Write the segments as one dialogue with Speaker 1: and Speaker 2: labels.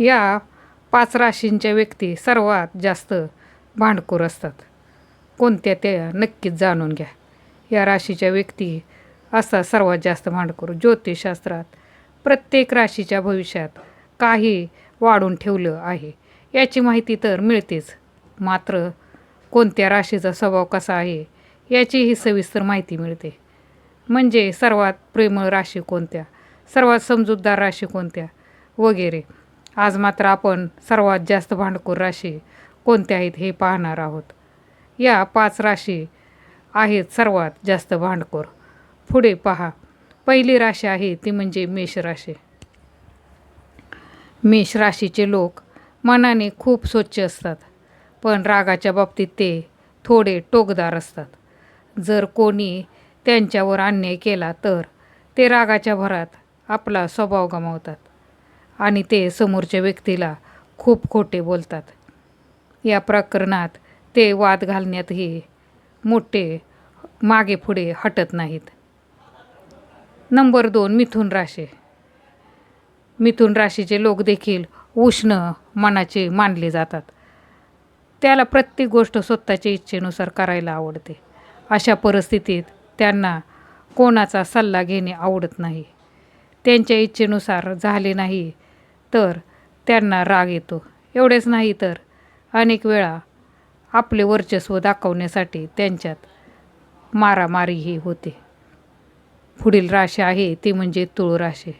Speaker 1: या पाच राशींच्या व्यक्ती सर्वात जास्त भांडखोर असतात. कोणत्या त्या नक्कीच जाणून घ्या. या राशीच्या व्यक्ती असतात सर्वात जास्त भांडखोर ज्योतिषशास्त्रात प्रत्येक राशीच्या भविष्यात काही वाढून ठेवलं आहे. याची माहिती तर मिळतेच. मात्र कोणत्या राशीचा स्वभाव कसा आहे याचीही सविस्तर माहिती मिळते. म्हणजे सर्वात प्रेमळ राशी कोणत्या? सर्वात समजूतदार राशी कोणत्या? वगैरे. आज मात्र आपण सर्वात जास्त भांडखोर राशी कोणत्या आहेत हे पाहणार आहोत. या पाच राशी आहेत सर्वात जास्त भांडखोर. पुढे पहा. पहिली राशी आहे ती म्हणजे मेष राशी. मेष राशीचे लोक मनाने खूप स्वच्छ असतात पण रागाच्या बाबतीत ते थोडे टोकदार असतात. जर कोणी त्यांच्यावर अन्याय केला तर ते रागाच्या भरात आपला स्वभाव गमावतात. आणि ते समोरच्या व्यक्तीला खूप खोटे बोलतात. या प्रकरणात ते वाद घालण्यातही मोठे मागे पुढे हटत नाहीत. नंबर दोन मिथुन राशी. मिथुन राशीचे लोक देखील उष्ण मनाचे मानले जातात. त्याला प्रत्येक गोष्ट स्वतःच्या इच्छेनुसार करायला आवडते. अशा परिस्थितीत त्यांना कोणाचा सल्ला घेणे आवडत नाही. त्यांच्या इच्छेनुसार झाले नाही तर त्यांना राग येतो. एवढेच नाही तर अनेक वेळा आपले वर्चस्व दाखवण्यासाठी त्यांच्यात मारामारीही होते. पुढील राशी आहे ती म्हणजे तुळ राशी.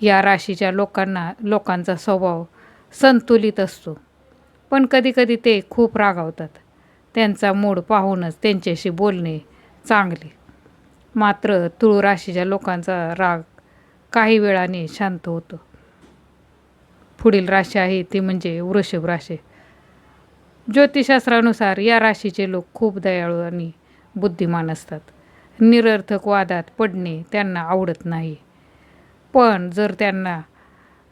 Speaker 1: या राशीच्या लोकांना लोकांचा स्वभाव संतुलित असतो. पण कधीकधी ते खूप रागावतात. त्यांचा मूड पाहूनच त्यांच्याशी बोलणे चांगले. मात्र तुळ राशीच्या लोकांचा राग काही वेळाने शांत होतो. पुढील राशी आहे ती म्हणजे वृषभ राशी. ज्योतिषशास्त्रानुसार या राशीचे लोक खूप दयाळू आणि बुद्धिमान असतात. निरर्थक वादात पडणे त्यांना आवडत नाही. पण जर त्यांना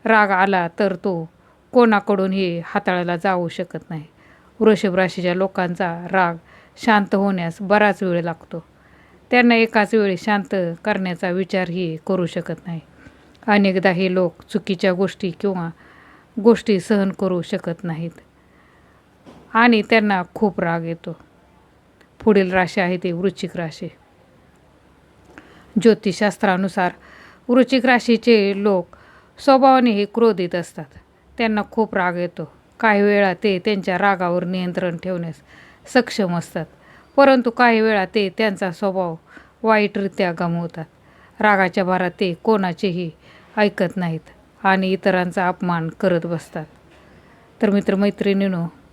Speaker 1: राग आला तर तो कोणाकडूनही हाताळला जाऊ शकत नाही. वृषभ राशीच्या लोकांचा राग शांत होण्यास बराच वेळ लागतो. त्यांना एकाच वेळी शांत करण्याचा विचारही करू शकत नाही. अनेकदा हे लोक चुकीच्या गोष्टी किंवा गोष्टी सहन करू शकत नाहीत. आणि त्यांना खूप राग येतो. पुढील राशी आहे ती वृश्चिक राशी. ज्योतिषशास्त्रानुसार वृश्चिक राशीचे लोक स्वभावाने हे क्रोधित असतात. त्यांना खूप राग येतो. काही वेळा ते त्यांच्या रागावर नियंत्रण ठेवण्यास सक्षम असतात. परंतु काही वेळा ते त्यांचा स्वभाव वाईटरित्या गमावतात. रागाच्या भारात ते कोणाचेही ऐकत नाहीत आणि इतरांचा अपमान करत बसतात. तर मित्रमैत्रिणींनो